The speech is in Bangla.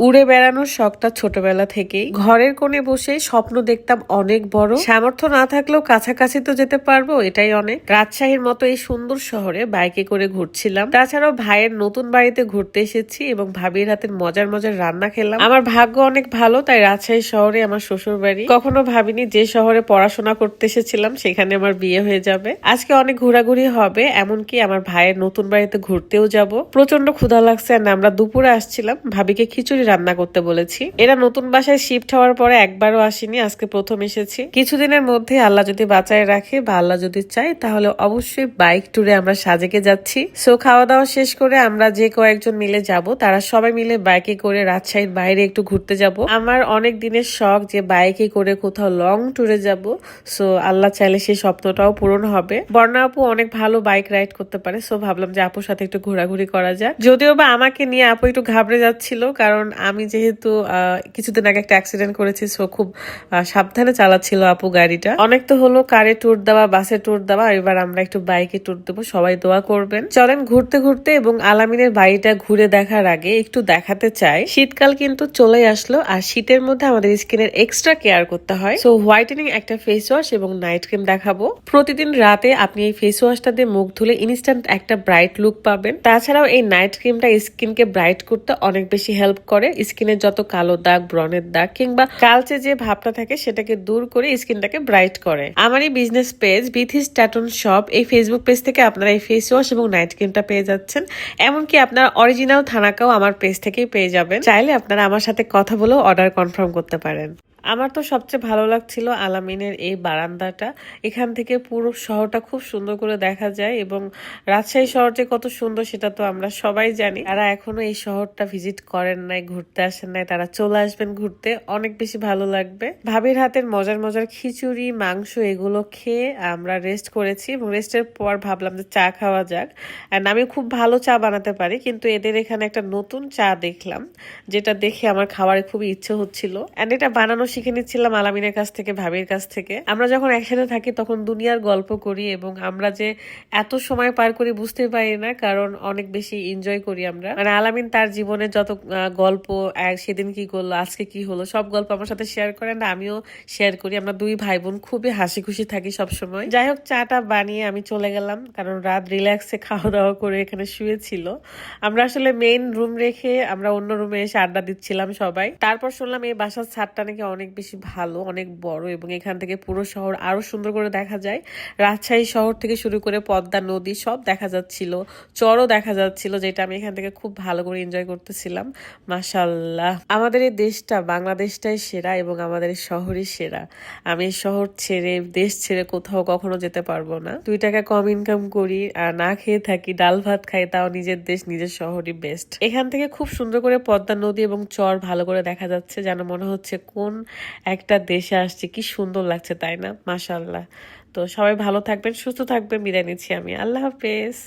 উড়ে বেড়ানোর শখটা ছোটবেলা থেকেই। ঘরের কোণে বসে স্বপ্ন দেখতাম অনেক বড়। সামর্থ্য না থাকলেও কাছাকাছি তো যেতে পারব, এটাই অনেক। রাজশাহীর মতো এই সুন্দর শহরে বাইকে করে ঘুরছিলাম। তাছাড়াও ভাইয়ের নতুন বাড়িতে ঘুরতে এসেছি এবং ভাবির হাতের মজার মজার রান্না খেলাম। আমার ভাগ্য অনেক ভালো, তাই রাজশাহী শহরে আমার শ্বশুর বাড়ি কখনো ভাবিনি যে শহরে পড়াশোনা করতে এসেছিলাম, সেখানে আমার বিয়ে হয়ে যাবে। আজকে অনেক ঘোরাঘুরি হবে, এমনকি আমার ভাইয়ের নতুন বাড়িতে ঘুরতেও যাব। প্রচণ্ড ক্ষুধা লাগছে আর আমরা দুপুরে আসছিলাম। ভাবিকে খিচুড়ি রান্না করতে বলেছি। এরা নতুন বাসায় শিফট হওয়ার পরে একবারও আসেনি, আজকে প্রথম এসেছি। কিছুদিনের মধ্যে আল্লাহ যদি বাঁচায় রাখে বা আল্লাহ যদি চায়, তাহলে অবশ্যই বাইক ট্যুরে আমরা সাজেকে যাচ্ছি। সো খাওয়া দাওয়া শেষ করে আমরা যে কয়েকজন মিলে যাব, তারা সবাই মিলে বাইকে করে রাজশাহীর বাইরে একটু ঘুরতে যাব। আমার অনেক দিনের শখ যে বাইকে করে কোথাও লং ট্যুরে যাব। সো আল্লাহ চাইলে সেই স্বপ্নটাও পূরণ হবে। বর্ণা আপু অনেক ভালো বাইক রাইড করতে পারে। সো ভাবলাম যে আপুর সাথে একটু ঘোরাঘুরি করা যাক। যদিও বা আমাকে নিয়ে আপু একটু ঘাবড়ে যাচ্ছিল, কারণ আমি যেহেতু কিছুদিন আগে একটা অ্যাক্সিডেন্ট করেছি সো খুব সাবধানে চালাচ্ছিল আপু গাড়িটা। অনেক তো হলো কারে ট্যুর দেওয়া বাসে ট্যুর দেওয়া, এবার আমরা একটু বাইকে ট্যুর দেবো, সবাই দোয়া করবেন। চলেন ঘুরতে ঘুরতে এবং আলামিনের বাড়িটা ঘুরে দেখার আগে একটু দেখাতে চাই। শীতকাল কিন্তু চলে আসলো, আর শীতের মধ্যে আমাদের স্কিনের এক্সট্রা কেয়ার করতে হয়। সো হোয়াইটেনিং একটা ফেস ওয়াশ এবং নাইট ক্রিম দেখাবো। প্রতিদিন রাতে আপনি এই ফেস ওয়াশটা দিয়ে মুখ ধুলে ইনস্ট্যান্ট একটা ব্রাইট লুক পাবেন। তাছাড়াও এই নাইট ক্রিমটা স্কিনকে ব্রাইট করতে অনেক বেশি হেল্প করে। স্কিনের যত কালো দাগ, ব্রণের দাগ কিংবা কালচে যে ভাবটা থাকে সেটাকে দূর করে স্কিনটাকে ব্রাইট করে। আমার এই বিজনেস পেজ, বিথিস ট্যাটন শপ, এই ফেসবুক পেজ থেকে আপনারা এই ফেস ওয়াশ এবং নাইট ক্রিমটা পেয়ে যাচ্ছেন। এমনকি আপনার অরিজিনাল থানাকাও আমার পেজ থেকেই পেয়ে যাবেন। চাইলে আপনারা আমার সাথে কথা বলেও অর্ডার কনফার্ম করতে পারেন। আমার তো সবচেয়ে ভালো লাগছিল আলামিনের এই বারান্দাটা। এখান থেকে পুরো শহরটা খুব সুন্দর করে দেখা যায় এবং রাজশাহী শহর যে কত সুন্দর সেটা তো আমরা সবাই জানি। যারা এখনও এই শহরটা ভিজিট করেন নাই, ঘুরতে আসেন নাই, তারা চলে আসবেন ঘুরতে। অনেক বেশি ভালো লাগবে। ভাবির হাতের মজার মজার খিচুড়ি, মাংস এগুলো খেয়ে আমরা রেস্ট করেছি এবং রেস্টের পর ভাবলাম যে চা খাওয়া যাক। অ্যান্ড আমি খুব ভালো চা বানাতে পারি, কিন্তু এদের এখানে একটা নতুন চা দেখলাম, যেটা দেখে আমার খাওয়ারে খুবই ইচ্ছে হচ্ছিল। অ্যান্ড এটা বানানো শিখে নিচ্ছিলাম আলামিনের কাছ থেকে, ভাবির কাছ থেকে। আমরা যখন একসাথে থাকি তখন দুনিয়ার গল্প করি এবং আমরা যে এত সময় পার করি বুঝতে পারি না, কারণ অনেক বেশি এনজয় করি আমরা। মানে আলামিন তার জীবনে যত গল্প সেদিন কি করল, আজকে কি হলো, সব গল্প আমার সাথে শেয়ার করেন, আমিও শেয়ার করি। আমরা দুই ভাই বোন খুবই হাসি খুশি থাকি সব সময় যাই হোক, চাটা বানিয়ে আমি চলে গেলাম, কারণ রাত রিল্যাক্সে খাওয়া দাওয়া করে এখানে শুয়েছিল। আমরা আসলে মেইন রুম রেখে আমরা অন্য রুমে এসে আড্ডা দিচ্ছিলাম সবাই। তারপর শুনলাম এই বাসার ছাদটা নাকি অনেক বেশি ভালো, অনেক বড় এবং এখান থেকে পুরো শহর আরও সুন্দর করে দেখা যায়। রাজশাহী শহর থেকে শুরু করে পদ্মা নদী সব দেখা যাচ্ছিল, চরও দেখা যাচ্ছিল, যেটা আমি এখান থেকে খুব ভালো করে এনজয় করতেছিলাম। মাশাল্লাহ আমাদের এই দেশটা বাংলাদেশটাই সেরা এবং আমাদের শহরই সেরা। আমি শহর ছেড়ে, দেশ ছেড়ে কোথাও কখনো যেতে পারব না। দুই টাকা কম ইনকাম করি, আর না খেয়ে থাকি, ডাল ভাত খাই, তাও নিজের দেশ, নিজের শহরই বেস্ট এখান থেকে খুব সুন্দর করে পদ্মা নদী এবং চর ভালো করে দেখা যাচ্ছে, যেন মনে হচ্ছে কোন একটা দেশে আসছে, কি সুন্দর লাগছে, তাই না? মাশাল্লাহ তো সবাই ভালো থাকবেন, সুস্থ থাকবেন, বিদায় নিচ্ছি আমি। আল্লাহ হাফেজ।